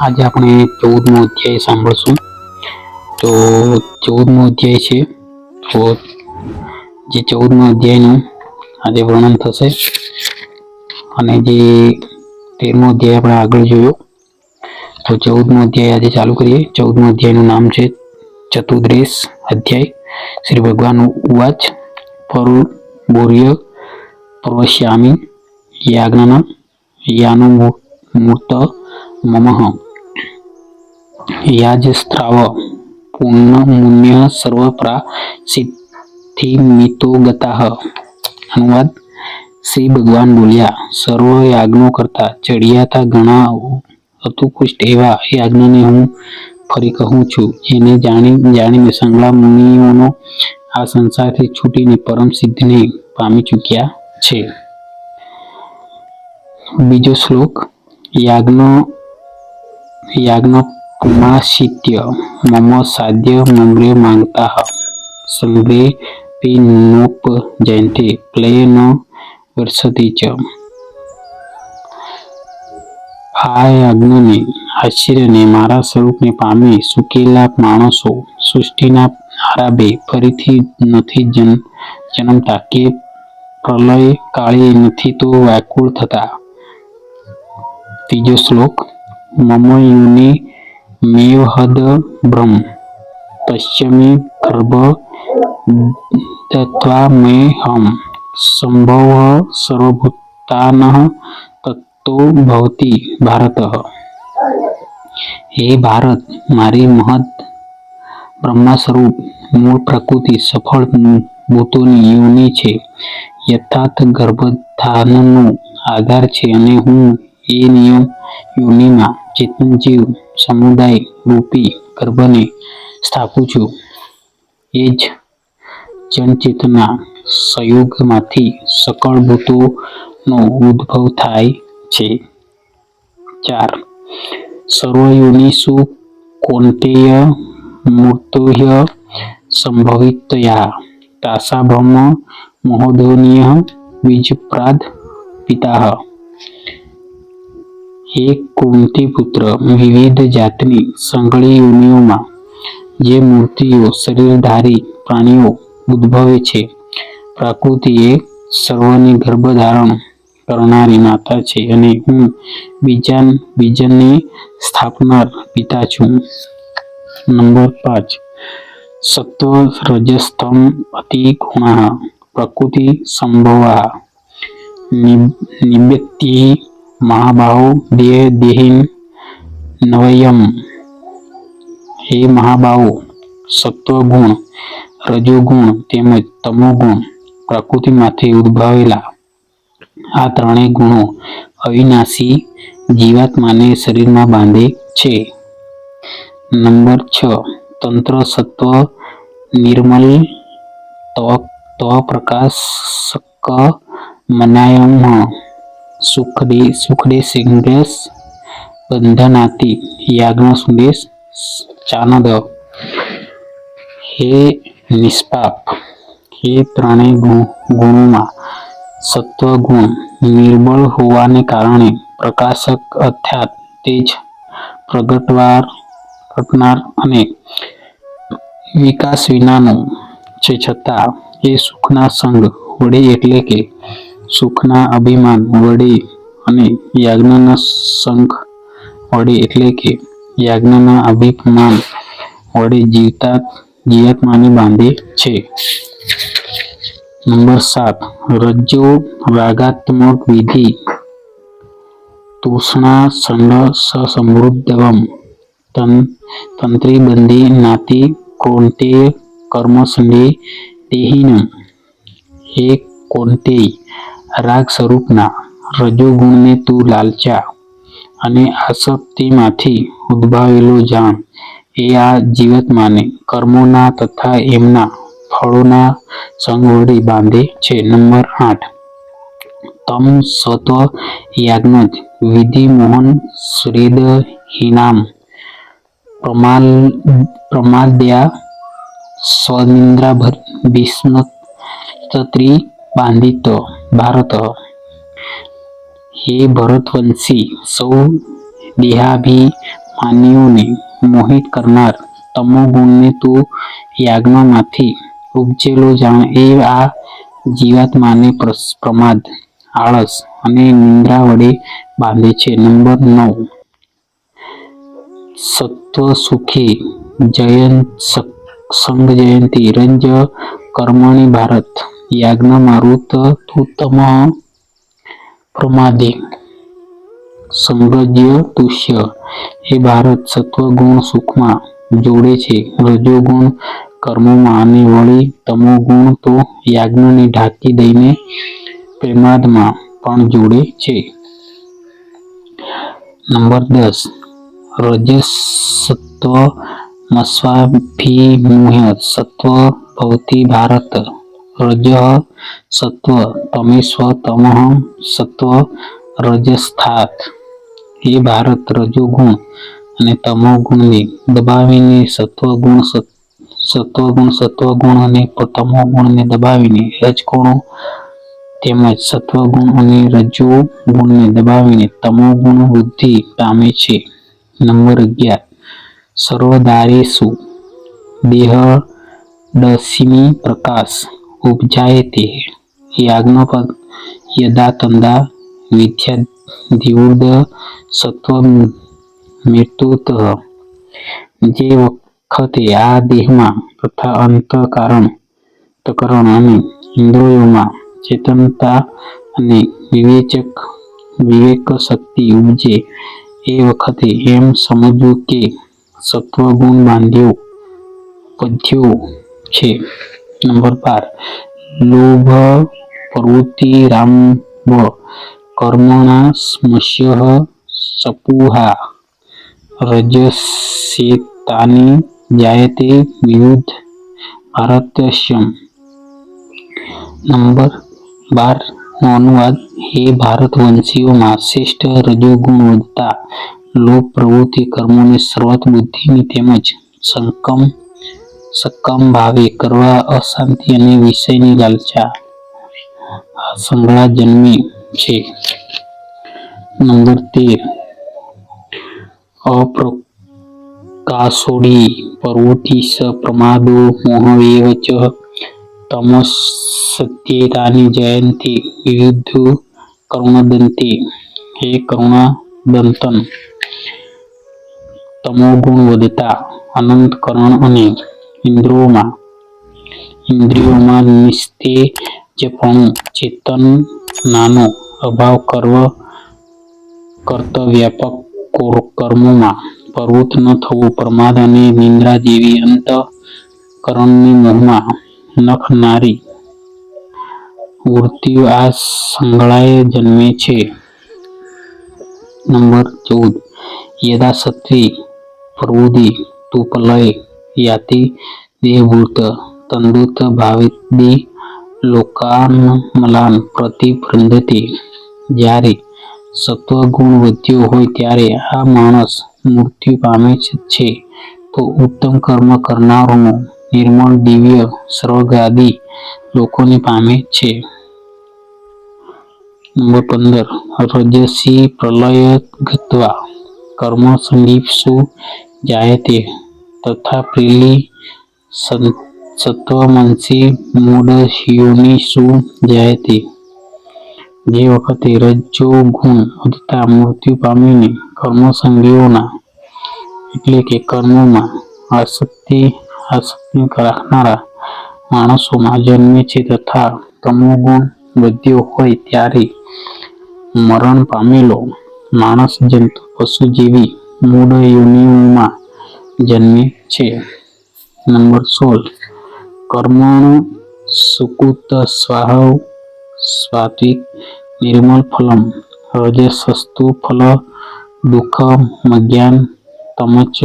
આજે આપણે ચૌદમો અધ્યાય સાંભળશું. તો ચૌદમો અધ્યાય છે. તો જે ચૌદમો અધ્યાયનું આજે વર્ણન થશે અને જે તેરમો અધ્યાય આપણે આગળ જોયો. તો ચૌદમો અધ્યાય આજે ચાલુ કરીએ. ચૌદમો અધ્યાયનું નામ છે ચતુર્દેશ અધ્યાય. શ્રી ભગવાન ઉવાચ પરુ બોર્ય પ્રવશ્યામી યાજ્ઞાના યાનો મૂર્ત મમઃ યાજસ્ત્રાવ પુણ્યમુન્ય સર્વ પ્રાસિદ્ધિમિતો ગતા અનુવાદ શ્રી ભગવાન બોલ્યા સર્વ યાજ્ઞો કરતા ચડિયાતા ઘણા અતુકુષ્ટ એવા યાજ્ઞને હું ફરી કહું છું એને જાણી જાણીને સંગલા મુનિઓનો આ સંસારથી છૂટીને પરમ સિદ્ધિને પામી ચૂક્યા છે બીજો શ્લોક, યાજ્ઞ યાજ્ઞ પુમાશિત્ય મમ સાધ્ય મંગ્રે માંગતા સંગ્રે પી નોપ જયંતે પ્લય ન વર્ષતી ચ. આ યજ્ઞને, આશ્ચર્યને મારા સ્વરૂપને પામી સુકેલા માણસો સૃષ્ટિના આરાબે ફરીથી નથી જન, જન્મતા કે પ્રલય કાળે નથી તો વ્યાકુળ થતા. ત્રીજો શ્લોક, મમ યુનિ મેવહદ બ્રહ્મ, પશ્ચમી ગર્ભ દત્વા મે હમ, સંભવ સર્વભૂતાન તત્તો ભવતી ભારત. હે ભારત, મારી મહદ બ્રહ્મા સ્વરૂપ મૂળ પ્રકૃતિ સફળ ભૂતોની યોની છે. યથાર્થ ગર્ભધાનનો આધાર છે અને હું એ નિયમ યોનિમાં ચેતનજીવ સમુદાય રૂપી ગર્ભને સ્થાપું છું. એ જ જનચેતના સંયોગમાંથી સકળ ભૂતોનો ઉદ્ભવ થાય છે. ચાર. સર્વયોનિષુ કૌન્તેય મૂર્તોહ્ય સંભવિતયા તાસા મહોદનીય બીજપ્રાદ પિતા હે કુંતી પુત્ર વિવિધ જાતની સંગળી યોનિઓમાં જે મૂર્તિઓ શરીરધારી પ્રાણીઓ ઉદ્ભવે છે. પ્રકૃતિ એ સર્વની ગર્ભધારણ કરનારી માતા છે અને હું બીજા બીજને સ્થાપનાર પિતા છું. નંબર પાંચ. સત્વ રજસ્તમ અતિ ગુણા પ્રકૃતિ સંભવા નિબ્યતિ મહાબાહુ દેહ દેહીન, નવયમ. હે મહાબાહુ, સત્વગુણ, રજોગુણ તેમજ તમોગુણ પ્રકૃતિમાંથી ઉદ્ભવેલા આ ત્રણેય ગુણો અવિનાશી જીવાત્માને શરીરમાં બાંધે છે. નંબર છ, તંત્ર, સત્વ, નિર્મલ, તવ તવ પ્રકાશક મનાયમ. સુખદે સુખદે સિંગેશ, બંધનાતી, યાજ્ઞ સુદેશ, ચાનદ. હે નિષ્પાપ, હે ત્રણેય ગુણ, ગુણોમાં સત્વગુણ નિર્બળ હોવાને કારણે પ્રકાશક અર્થાત તેજ પ્રગટવાર, ઘટનાર અને વિકાસ વિનાનો છે. છતાં એ સુખના સંગ વડે એટલે કે સુખના અભિમાન વડે અને યાજ્ઞના શંખ વડે એટલે કે યાજ્ઞના અભિમાન વડે જીવતા, જીવાત્માને બાંધે છે. નંબર સાત, રજ્જો, રાગાત્મક વિધિ, તૃષ્ણા સંડ સમૃદ્ધવમ તન તંત્રી બંધી નાતિ, કૌંતેય કર્મ સંડે દેહીનમ હે કૌંતેય રાગ સ્વરૂપના રજોગુણને તું લાલચા અને આસક્તિમાંથી ઉદ્ભવેલો જાણ. એ આ જીવાત્માને કર્મોના તથા એમના ફળોના સંગ વડે બાંધે છે. નંબર આઠ. તમ સ્વત્વ યાજ્ઞજ વિધિ મોહન શ્રેદ હિનામ પ્રમાલ પ્રમાદ્યા સ્વનિંદ્રાભર ભીષ્મ સ્ત્રી બાંધિત ભારત હે ભરતવંશી સૌ દેહાભિમાનીઓને મોહિત કરનાર તમોગુણને તું યાજ્ઞમાંથી ઉપજેલો જાણ એ આ જીવાત્માને પ્રમાદ આળસ અને નિંદ્રા વડે બાંધે છે નંબર નવ સત્વ સુખી જયંત સ- સંગ જયંતી રંજ કર્મણી ભારત યાજ્ઞ મારુત તુતમ પ્રમાદે. સંગજ્ય તુષ્ય. એ ભારત, સત્વગુણ સુખમાં જોડે છે. રજોગુણ કર્મોમાં અને વળી તમોગુણ તો યાજ્ઞને ઢાંકી દઈને પ્રેમાદમાં પણ જોડે છે. નંબર દસ. રજસત્વ મસ્વાભિમુહ સત્વ ભવતી ભારત. રજ સત્વ તમેશ્વ તમઃ સત્વ રજસ્થાત હે ભારત રજોગુણ અને તમોગુણને દબાવીને સત્વગુણ સત- સત્વગુણ સત્વગુણ અને તમોગુણને દબાવીને રજગુણો તેમજ સત્વગુણ અને રજો ગુણને દબાવીને તમોગુણ વૃદ્ધિ પામે છે। નંબર અગિયાર સર્વદારેષુ દેહદર્શિની પ્રકાશ। ઉપજાયતે યાજ્ઞપદ યદા તંદા વિદ્યા વિદ્યાધિવૃદ સત્વ મૃત્યુત જે વખતે આ દેહમાં તથા અંતકારણ અંતઃકરણ અને ઇન્દ્રિયોમાં ચેતનતા અને વિવેચક વિવેક શક્તિ ઉપજે એ વખતે એમ સમજવું કે સત્વગુણ બાંધ્યો પધ્યો છે. નંબર બાર. લોભ પ્રવૃત્તિ રામવ કર્મણા સ્મશ્ય સપુહા. રજસેતાની જાયતે વિરુદ્ધ ભારત્યશ્યમ નંબર બાર. નો અનુવાદ, હે ભારતવંશીઓમાં શ્રેષ્ઠ રજોગુણ વધતા લોભ પ્રવૃત્તિ કર્મોની સર્વત બુદ્ધિની તેમજ સંકમ સક્કમ ભાવે કરવા અશાંતિ અને વિષયની લાલચા સંગળા જન્મી છે. નંબર તેર. અપ્રકાશોડી પર્વતી સ પ્રમાદો મોહવેવ ચ તમસત્યેતાની જયંતી વિરુદ્ધ કરુણદંતે. હે કરુણાદંતન. તમોગુણ વધતા અનંત કરણ અને ઇન્દ્રિયોમાં ઇન્દ્રિયોમાં નિસ્તેજપણું ચેતનાનો અભાવ કર્વ કર્તવ્યાત્મક કોર- કર્મોમાં. પ્રવૃત્ત ન થવું, પ્રમાદ અને નિંદ્રા જેવી અંતકરણની મોહમાં. નખનારી વૃત્તિઓ આ સંગળાએ જન્મે છે. નંબર ચૌદ. યદા સત્વે પ્રવૃદ્ધિ તુ પ્રલય યાતિ દેહભૂત તદુત ભાવેદ્દે લોકાન્મલાન પ્રતિબંધતે જ્યારે સત્વગુણ વધ્યો હોય ત્યારે આ માણસ મૃત્યુ પામે છે તો ઉત્તમ કર્મ કરનારોનું નિર્મળ, દિવ્ય સ્વર્ગ આદિ લોકોને પામે છે. નંબર પંદર. રજસી પ્રલય ગત્વા કર્મ સંગીપ્સુ જાયતે. તથા પ્રીલી સન- સત્વમંસી મૂઢયોનિષુ જાયતે? જે વખતે રજો ગુણ વધતા મૃત્યુ પામીને કર્મસંગીઓના, એટલે કે કર્મોમાં આસક્તિ આસક્તિ રાખનારા માણસોમાં જન્મે છે તથા તમોગુણ વધ્યો હોય ત્યારે મરણ પામેલો માણસ જંતુ પશુ જેવી મૂળ યોનિઓમાં જન્મે છે નંબર સોળ કર્મણુ સુકૃત સ્વાહવ સાત્વિક નિર્મલ ફલમ રજસસ્તુ ફલ દુઃખમજ્ઞાન તમચ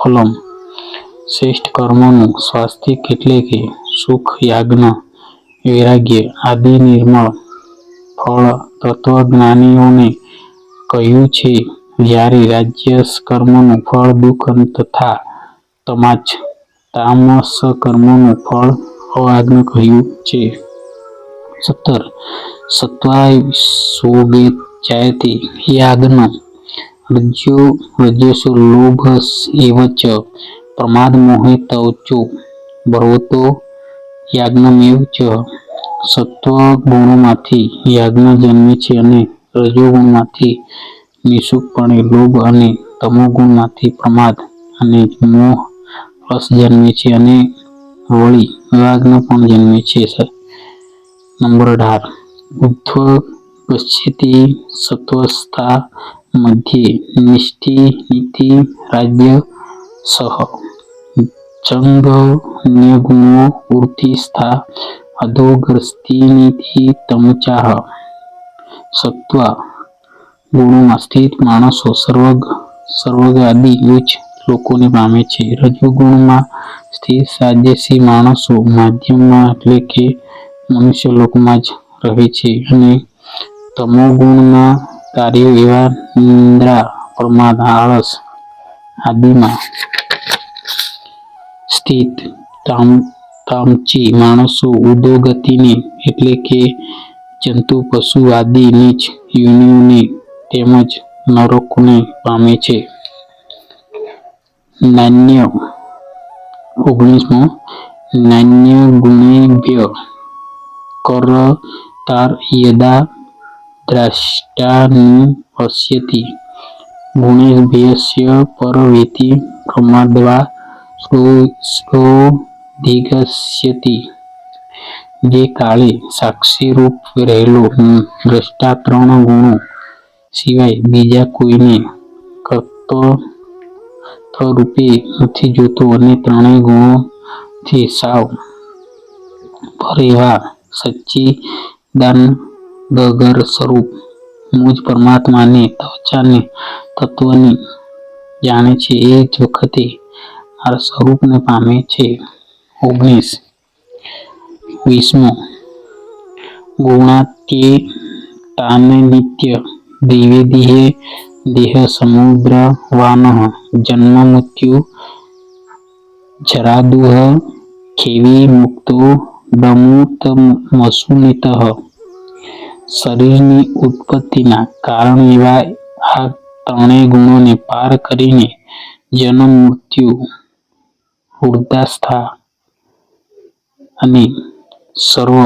ફલમ શ્રેષ્ઠ કર્મોનું સ્વાસ્તિક એટલે કે સુખ યાજ્ઞ વૈરાગ્ય આદિ નિર્મળ ફળ તત્વજ્ઞાનીઓને કહ્યું છે જ્યારે રાજ્ય કર્મનું ફળ, દુઃખ તથા તમાચ તામસ કર્મનું ફળ અયાજ્ઞ કહ્યું છે. સત્તર. સત્વાય સોગે જાયતે યાજ્ઞ. રજ્યો રજ્યસો લોભ એવચ પ્રમાદ મોહે તવચો. ભર્વતો યાજ્ઞમેવ ચ સત્વ ગુણોમાંથી યાજ્ઞ જન્મે છે અને રજોગુણમાંથી નિશુકપણે લોભ અને તમોગુણમાંથી પ્રમાદ અને મોહ રસ જન્મે છે અને વળી યાજ્ઞ પણ જન્મે છે નંબર અઢાર. ઉદ્ધવ પશ્યતિ સત્વસ્થા મધ્યે નિષ્ઠિ, નીતિ, રાજ્ય, સહ ચંગ ન્યગુણો ઉર્તિ સ્થા અધોગ્રસ્તિનિધિ તમચાહ, સત્વ ગુણોમાં સ્થિત માણસો સર્વગ સર્વગાદી ઉચ્ચ લોકોને પામે છે. રજોગુણમાં સ્થિત સાજેસી માણસો માધ્યમમાં એટલે કે મનુષ્ય લોકમાં જ રહે છે અને તમોગુણના કાર્યો એવા નિંદ્રા, પ્રમાદ, આળસ આદિમાં સ્થિત તામ, તામચી માણસો ઉદોગતિને એટલે કે જંતુ, પશુ આદિ નીચ યોનિઓને તેમજ નરકને પામે છે. નાન્ય ઓગણીસમો નાન્ય ગુણેભ્ય કર તાર યદા દ્રષ્ટાનું પશ્યતિ. ગુણેભ્યસ્ય પરવેતિ પ્રમાદવા શ્લોધિગસ્યતિ જે કાળે સાક્ષીરૂપ રહેલો દ્રષ્ટા ત્રણ ગુણો સિવાય બીજા કોઈને કર્તૃત્વરૂપે નથી જોતો અને ત્રણેય ગુણોથી સાવ. પર એવા સચ્ચિદાનંદઘર સ્વરૂપ, મુજ પરમાત્માને ત્વચાને તત્વની જાણે છે, એ જ વખતે આ સ્વરૂપને પામે છે. ઓગણીસ. વીસમો ગુણાત્યેતાનનિત્ય દ્વિવિધેહ દેહ સમુદ્રવાનઃ જન્મ મૃત્યુ જરાદુઃ ખેવી મુક્તો ડમૂતમસુનિતઃ શરીરની ઉત્પત્તિના કારણ એવા આ ત્રણેય ગુણોને પાર કરીને જન્મ મૃત્યુ વૃદ્ધાસ્થા અને સર્વ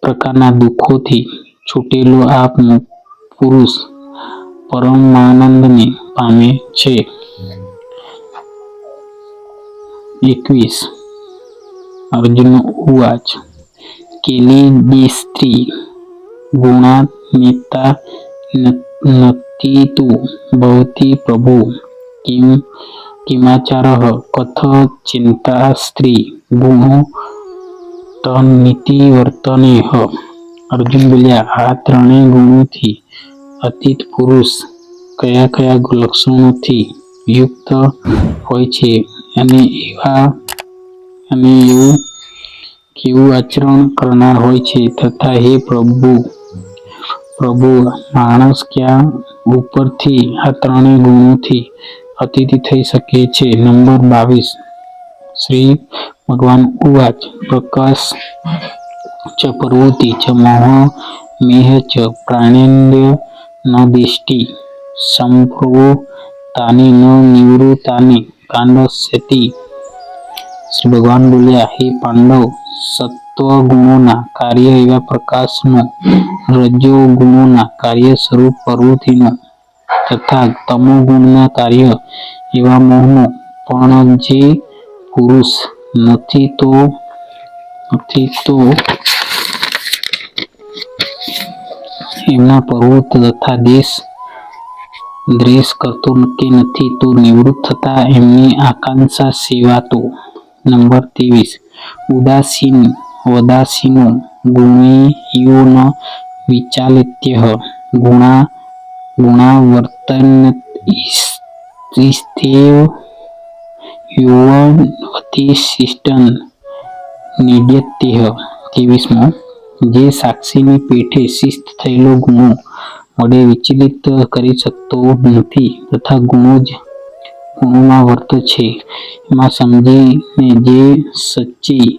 પ્રકારના દુઃખોથી છૂટેલો આ પુરુષ પરમાનંદને પામે છે. એકવીસ. અર્જુન ઉવાચ. કેલી દી સ્ત્રી ગુણાત્મિતા નથી તું ભવતી પ્રભુ. કિમ? કિમાચારઃ કથ ચિંતા સ્ત્રી ગુણો તનિતિવર્તનેહ અર્જુન બોલ્યા, આ ત્રણેય ગુણોથી અતીત પુરુષ કયા કયા લક્ષણોથી યુક્ત હોય છે? અને એવા, અને એવું કેવું આચરણ કરનાર હોય છે? તથા હે પ્રભુ પ્રભુ, માણસ ક્યાં ઉપરથી આ ત્રણેય ગુણોથી અતિથિ થઈ શકે છે? નંબર બાવીસ. શ્રી ભગવાન ઉવાચ પ્રકાશ ચ પ્રવૃત્તિ ચ મોહ મેહ ચ પ્રાણેન્દ્રિય ન દિષ્ટિ સંભ્રમો તાની ન નિવૃત્તાની કાંડસ્યતિ શ્રી ભગવાન બોલ્યા, હે પાંડવ, સત્વગુણોના કાર્ય એવા પ્રકાશનો, રજોગુણોના કાર્ય સ્વરૂપ પ્રવૃત્તિનો તથા તમોગુણના કાર્ય એવા મોહનો, પણ જે પુરુષ નથી તો નથી તો એમના પર્વત તથા દેશ દ્વેષ કરતો કે નથી તો નિવૃત્ત થતા એમની આકાંક્ષા સેવાતો નંબર ત્રેવીસ. ઉદાસીન, વદાસીનો ગુણૈયો ન વિચાલિત્યઃ, ગુણા યુવન અતિશિષ્ટન નિડ્યત્ય. ત્રેવીસમો જે સાક્ષીની પેઠે શિસ્ત થયેલો ગુણો વડે વિચલિત કરી શકતો નથી. તથા ગુણો જ ગુણોમાં વર્ત છે. એમાં સમજીને જે સચ્ચિદાનંદઘન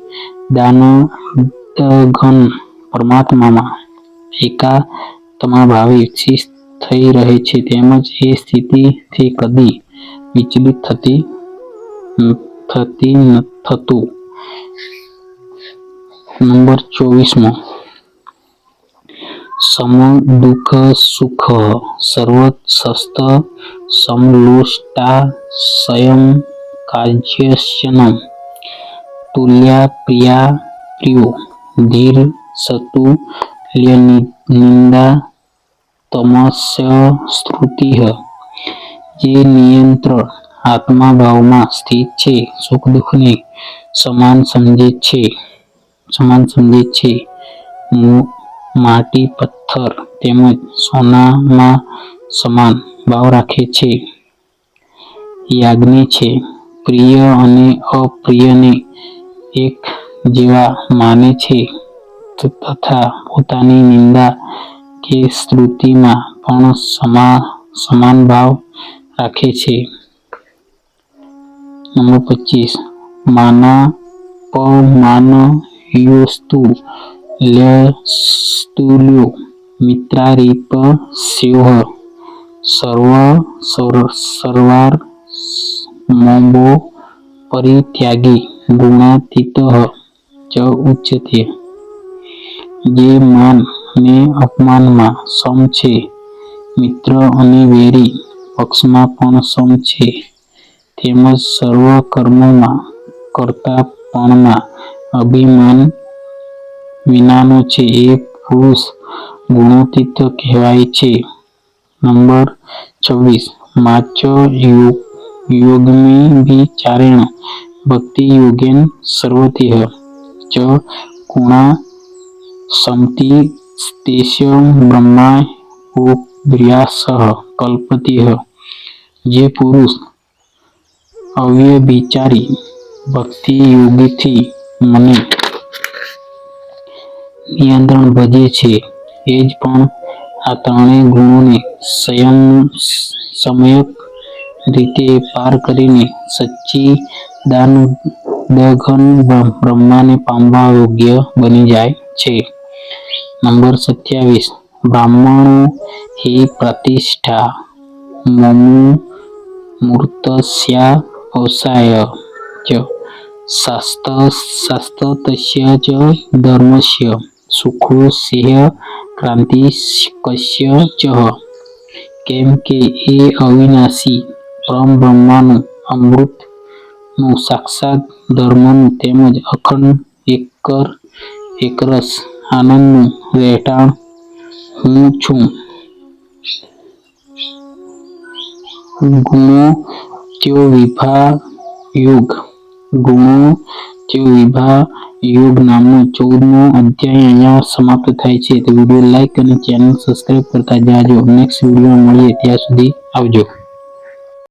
પરમાત્મામાં એકા તમા ભાવે શિસ્ત થઈ રહે છે, તેમજ એ સ્થિતિથી કદી વિચલિત થતી થતી થતું. નંબર ચોવીસમો સમ દુઃખ, સુખ સર્વસ્ત સમલોષ્ટા, સ્વયં કાજ્યશનમ તુલ્યા, પ્રિયા, પ્રિયો, ધીર, સતુ નિંદા તમસ્ય, સ્તુતિ, જે નિયંત્રણ, આત્મા ભાવમાં સ્થિત છે, સુખ, દુઃખને સમાન સમજે છે, સમાન સમજે છે માટી, પથ્થર તેમજ સોનામાં સમાન ભાવ રાખે છે. યાજ્ઞ છે. પ્રિય અને અપ્રિયને એક જેવા માને છે. તથા પોતાની નિંદા કે સ્તુતિમાં પણ સમા, સમાન ભાવ રાખે છે. નંબર પચીસ. માના પમાન યોસ્તુ લ્યસ્તુલ્યો મિત્રારીપ, સિંહ, સર્વ સર્વ- સર્વાર, મોબો, પરિત્યાગી, ગુણાતીત, ચ ઉચ્યતે જે માન ને અપમાનમાં સમ છે, મિત્ર અને વેરી પક્ષમાં પણ સમ છે, તેમજ સર્વ કર્મોમાં, કર્તાપણમાં અભિમાન વિનાનો છે એ પુરુષ ગુણોતીત કહેવાય છે નંબર છવ્વીસ માચ યોગ યોગમિચારેણ ભક્તિ યોગેન સર્વતિહ ચ ગુણા સમતિ તેસ્ય બ્રહ્મા ઉભ્યાસઃ કલ્પતિહ જે પુરુષ અવ્યભિચારી ભક્તિ યોગથી મને નિયંત્રણ ભજે છે. એ જ પણ આ ત્રણેય ગુણોને સંયમ સમયક રીતે પાર કરીને સચ્ચિદાનંદઘન બ્રહ્માને પામવા યોગ્ય બની જાય છે. નંબર સત્યાવીસ. બ્રાહ્મણો હિ પ્રતિષ્ઠા, મમુ મૂર્તસ્યા અવસાય, ચ. શાસ્ત્ર તસ્ય ચ. ધર્મસ્ય. સુખો સિંહ ક્રાંતિ કસ્ય ચ કેમ કે એ અવિનાશી પરમ બ્રહ્માનું અમૃતનું સાક્ષાત ધર્મનું તેમજ અખંડ એકર એકરસ આનંદનું રહેઠાણ હું છું ગુણો ત્યો વિભા યોગ ગુણો ત્યો વિભા યોગ નામનો ચૌદમો અધ્યાય અહીંયા સમાપ્ત થાય છે. તો વીડિયો લાઇક અને ચેનલ સબસ્ક્રાઈબ કરતા જાજો. નેક્સ્ટ વીડિયો મળીએ. ત્યાં સુધી આવજો.